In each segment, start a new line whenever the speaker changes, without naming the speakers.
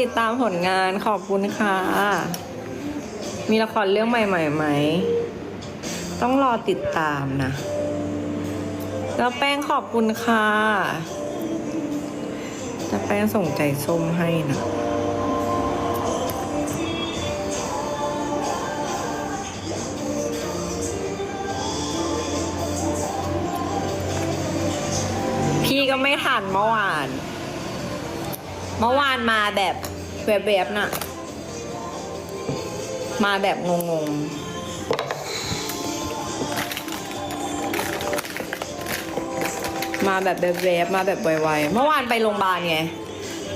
ติดตามผลงานขอบคุณค่ะ มีละครเรื่องใหม่ๆไหม ต้องรอติดตามนะ แล้วแป้งขอบคุณค่ะจะแป้งส่งใจส้มให้นะพี่ก็ไม่ทันเมื่อวาน เมื่อวานมาแบบ แบบๆน่ะ มาแบบงงๆ มาแบบแบบๆมาแบบไวๆ เมื่อวานไปโรงพยาบาลไง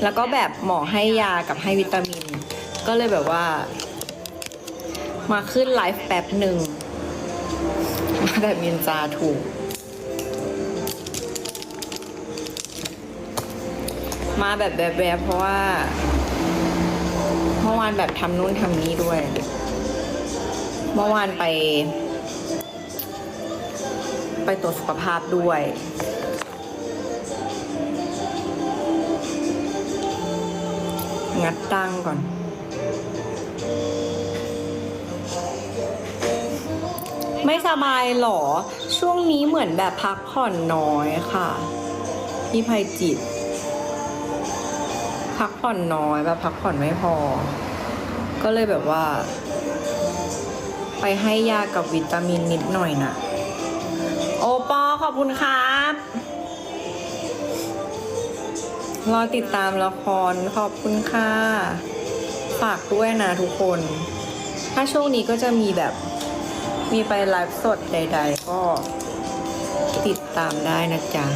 แล้วก็แบบหมอให้ยากับให้วิตามิน ก็เลยแบบว่า มาขึ้นไลฟ์แป๊บหนึ่ง มาแบบมินจาถูกมาแบบแบบๆเพราะว่า มื่อวานแบบทำนู่นทำนี่ด้วย เมื่อวานไป ไปตรวจสุขภาพด้วยงัดตั้งก่อน ไม่สบายหรอ ช่วงนี้เหมือนแบบพักผ่อนน้อยค่ะพี่ภัยจิต พักผ่อนน้อยแบบพักผ่อนไม่พอ ก็เลยแบบว่า ไปให้ยากับวิตามินนิดหน่อยนะโอปอขอบคุณครับรอติดตามละครขอบคุณค่ะ ฝากด้วยนะทุกคน ถ้าช่วงนี้ก็จะมีแบบมีไปไลฟ์สดใด ๆ ก็ติดตามได้นะจ๊ะ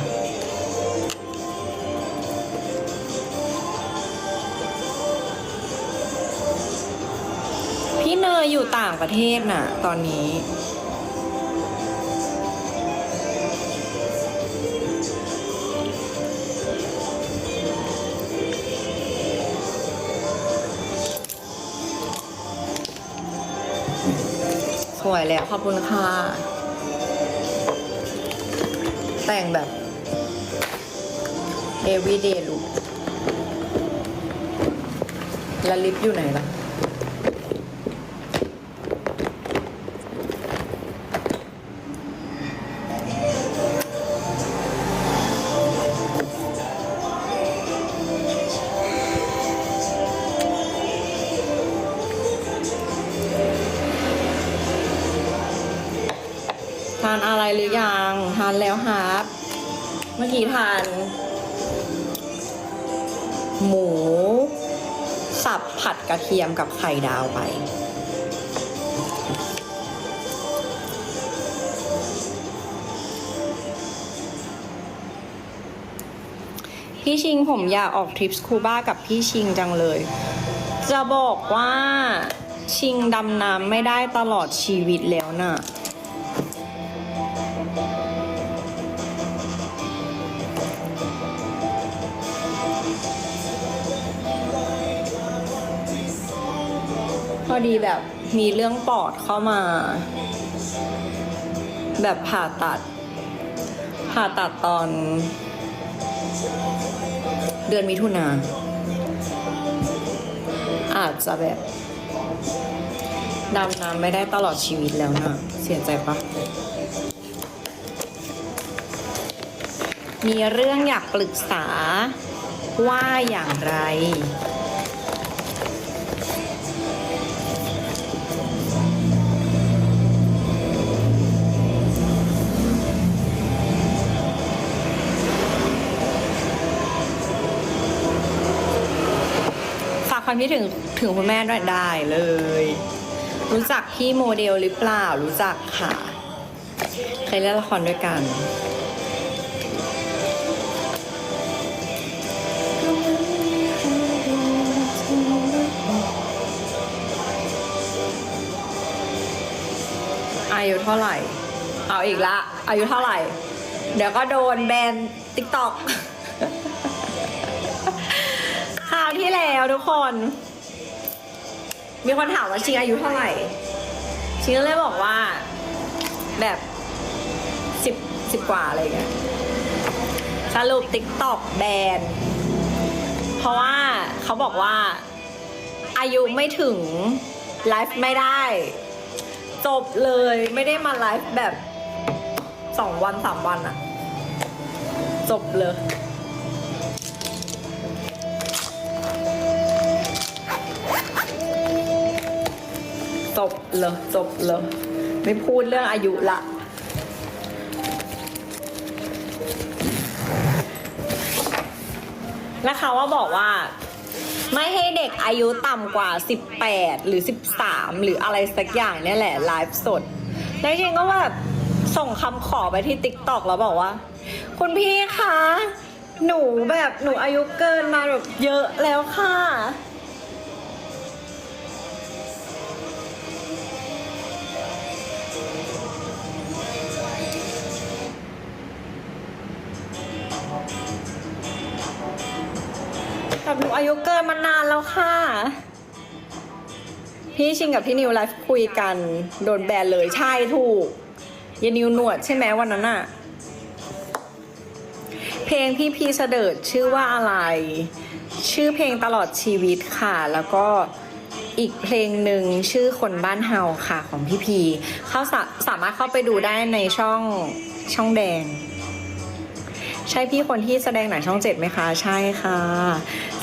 เนยอยู่ต่างประเทศน่ะ ตอนนี้ สวยแล้วขอบคุณค่ะ แต่งแบบ everyday look แล้วลิปอยู่ไหนล่ะ ทานอะไรหรือยัง ทานแล้วครับ เมื่อกี้ทาน หมู สับผัดกระเทียมกับไข่ดาวไป พี่ชิงผมอยากออกทริปสคูบ้ากับพี่ชิงจังเลย จะบอกว่าชิงดำน้ำไม่ได้ตลอดชีวิตแล้วน่ะ อดีแบบมีเรื่องปอดเข้ามา แบบผ่าตัด ผ่าตัดตอน เดือนมิถุนาอาจจะแบบดำน้ำไม่ได้ตลอดชีวิตแล้วนะ เสียใจปะมีเรื่องอยากปรึกษาว่าอย่างไร ฝากความคิดถึงถึงคุณแม่ด้วยได้เลย รู้จักพี่โมเดลหรือเปล่า รู้จักค่ะ เคยเล่นละครด้วยกันอายุเท่าไหร่ เอาอีกละ อายุเท่าไหร่ เดี๋ยวก็โดนแบนติ๊กต็อก ที่แล้วทุกคน มีคนถามว่าชิงอายุเท่าไหร่ ชิงก็เลยบอกว่า แบบสิบสิบกว่าอะไรเงี้ยสรุปติ๊กต็อกแบน เพเพราะว่าเขาบอกว่า อายุไม่ถึงไลฟ์ไม่ได้ จบเลยไม่ได้มาไลฟ์แบบสองวันสามวันอะจบเลย บเลยจบเลย ไม่พูดเรื่องอายุละ แล้วเขาว่าบอกว่า ไม่ให้เด็กอายุต่ำกว่า 18 หรือ 13 หรืออะไรสักอย่างเนี่ยแหละ ไลฟ์สด แล้วจริงก็แบบส่งคำขอไปที่ t ิ k t o k แล้วบอกว่า คุณพี่คะ หนูแบบหนูอายุเกินมาแบบเยอะแล้วค่ะ อายุเกินมานานแล้วค่ะ พี่ชิงกับพี่นิวไลฟ์คุยกันโดนแบนเลยใช่ถูกยานิวหนวดใช่ไหมวันนั้นอะเพลงพี่พีเสดิร์ดชื่อว่าอะไร ชื่อเพลงตลอดชีวิตค่ะ แล้วก็อีกเพลงหนึ่งชื่อคนบ้านเฮาค่ะของพี่พีเขาสาสามารถเข้าไปดูได้ในช่องช่องแดง ใช่พี่คนที่แสดงหนังช่องเจ็ดไหมคะ ใช่ค่ะ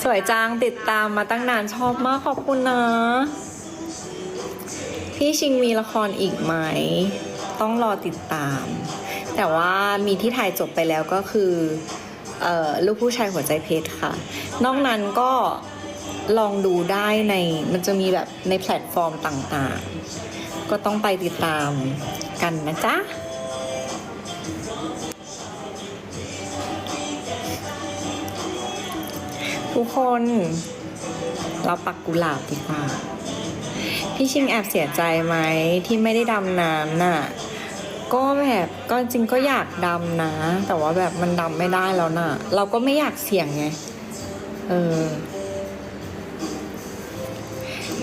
สวยจังติดตามมาตั้งนานชอบมากขอบคุณนะ พี่ชิงมีละครอีกไหม ต้องรอติดตาม แต่ว่ามีที่ถ่ายจบไปแล้วก็คือออลูกผู้ชายหัวใจเพชรค่ะ นอกนั้นก็ลองดูได้ในมันจะมีแบบในแพลตฟอร์มต่างๆ ก็ต้องไปติดตามกันนะจ๊ะ ทุกคน เราปักกุหลาบดีกว่า พี่ชิงแอบเสียใจไหมที่ไม่ได้ดำน้ำน่ะ ก็แบบก็จริงก็อยากดำนะ แต่ว่าแบบมันดำไม่ได้แล้วน่ะ เราก็ไม่อยากเสี่ยงไง เออ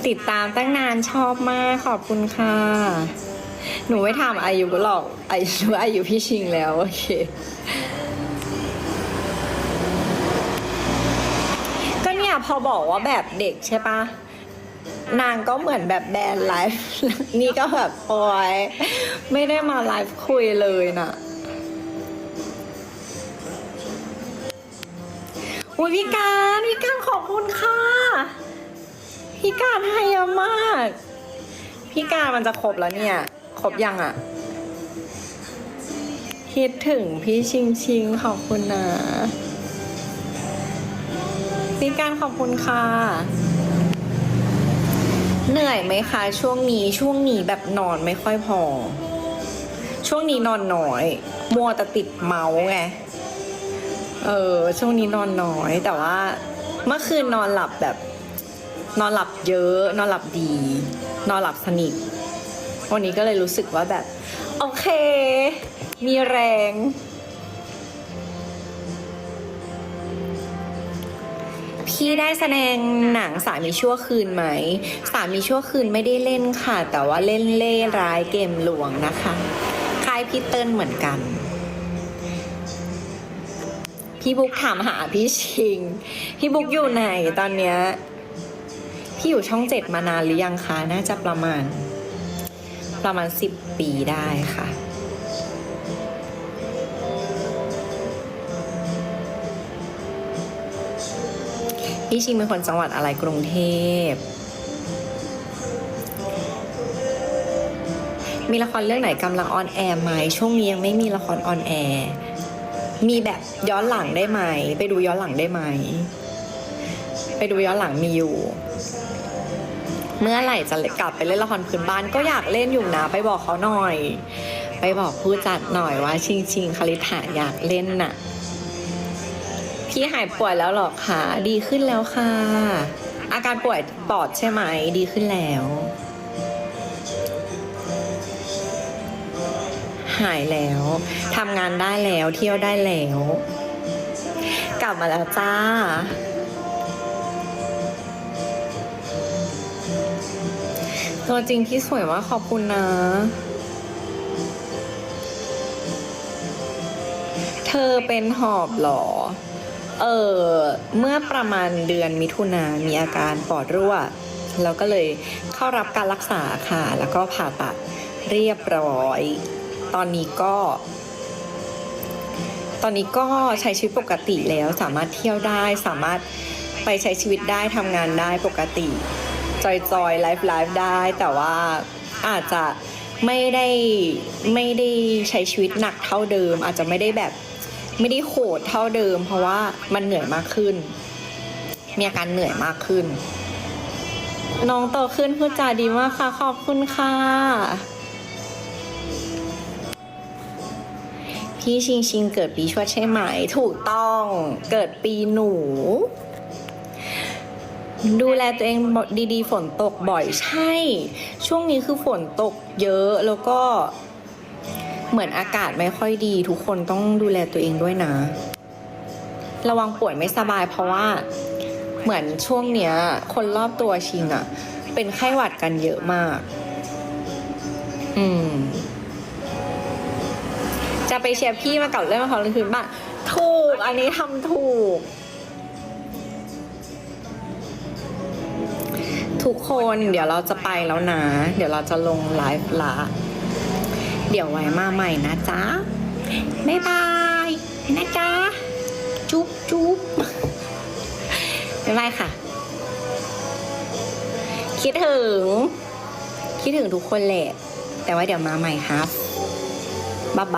ติดตามตั้งนานชอบมากขอบคุณค่ะ หนูไม่ถามอายุหรอกอายุอายุพี่ชิงแล้ว โอเค ก็เนี่ย พอบอกว่าแบบเด็กใช่ปะนางก็เหมือนแบบแบนไลฟ์นี่ก็แบบโอยไม่ได้มาไลฟ์คุยเลยน่ะอุ้ยพี่การพี่การขอบคุณค่ะพี่การให้เยอะมากพี่การมันจะครบแล้วเนี่ยครบยังอะคิดถึงพี่ชิงชิงขอบคุณนะ พี่การขอบคุณค่ะ เหนื่อยไหมคะ ช่วงนี้ช่วงนี้แบบนอนไม่ค่อยพอ ช่วงนี้นอนน้อย มัวแต่ติดเมาส์ไงเออช่วงนี้นอนน้อย แต่ว่าเมื่อคืนนอนหลับแบบ นอนหลับเยอะ นอนหลับดี นอนหลับสนิทวันนี้ก็เลยรู้สึกว่าแบบ โอเค มีแรง พี่ได้แสดงหนังสามีชั่วคืนไหม สามีชั่วคืนไม่ได้เล่นค่ะ แต่ว่าเล่นเล่ร้ายเกมหลวงนะคะค่ายพี่เติ้ลเหมือนกัน พี่บุ๊กถามหาพี่ชิง พี่บุ๊กอยู่ไหนตอนเนี้ยพี่อยู่ช่องเจ็ดมานานหรือยังคะ น่าจะประมาณ ประมาณสิบปีได้ค่ะ พี่ชิงเป็นคนจังหวัดอะไรกรุงเทพ มีละครเรื่องไหนกำลังออนแอร์ไหมช่วงนี้ยังไม่มีละครออนแอร์มีแบบย้อนหลังได้ไหม ไปดูย้อนหลังได้ไหม ไปดูย้อนหลังมีอยู่ เมื่อไหร่จะกลับไปเล่นละครพื้นบ้านก็อยากเล่นอยู่นะ ไปบอกเขาหน่อย ไปบอกผู้จัดหน่อยว่า ชิงชิงคาริถาอยากเล่นน่ะ พี่หายป่วยแล้วหรอคะดีขึ้นแล้วค่ะ อาการป่วยปอดใช่ไหม ดีขึ้นแล้ว หายแล้วทำงานได้แล้วเที่ยวได้แล้ว กลับมาแล้วจ้าตัวจริงที่สวยมากขอบคุณนะ เธอเป็นหอบหรอ เออเมื่อประมาณเดือนมิถุนามีอาการปอดรั่ว แล้วก็เลยเข้ารับการรักษาค่ะ แล้วก็ผ่าตัดเรียบร้อย ตอนนี้ก็ ตอนนี้ก็ใช้ชีวิตปกติแล้วสามารถเที่ยวได้สามารถไปใช้ชีวิตได้ทำงานได้ปกติ จอยจอยไลฟ์ไลฟ์ได้ แต่ว่าอาจจะไม่ได้ไม่ได้ใช้ชีวิตหนักเท่าเดิม อาจจะไม่ได้แบบ ไม่ได้โหดเท่าเดิม เพราะว่ามันเหนื่อยมากขึ้น มีอาการเหนื่อยมากขึ้น น้องโตขึ้นพูดจาดีมากค่ะ ขอบคุณค่ะ พี่ชิงชิงเกิดปีชวดใช่ไหม ถูกต้องเกิดปีหนู ดูแลตัวเองดีๆ ฝนตกบ่อยใช่ ช่วงนี้คือฝนตกเยอะแล้วก็ เหมือนอากาศไม่ค่อยดี ทุกคนต้องดูแลตัวเองด้วยนะ ระวังป่วยไม่สบายเพราะว่า เหมือนช่วงเนี้ย คนรอบตัวชิงอะเป็นไข้หวัดกันเยอะมาก อืม จะไปเชียร์พี่มาเก่าเรื่องของเรื่องคืนบ้างถูก อันนี้ทำถูก ทุกคนเดี๋ยวเราจะไปแล้วนะ เดี๋ยวเราจะลงไลฟ์ละ เดี๋ยวไว้มาใหม่นะจ๊ะบ๊ายบายนะจ๊ะ จุ๊บจุ๊บบ๊ายบายค่ะ คิดถึง คิดถึงทุกคนแหละ แต่ว่าเดี๋ยวมาใหม่ครับ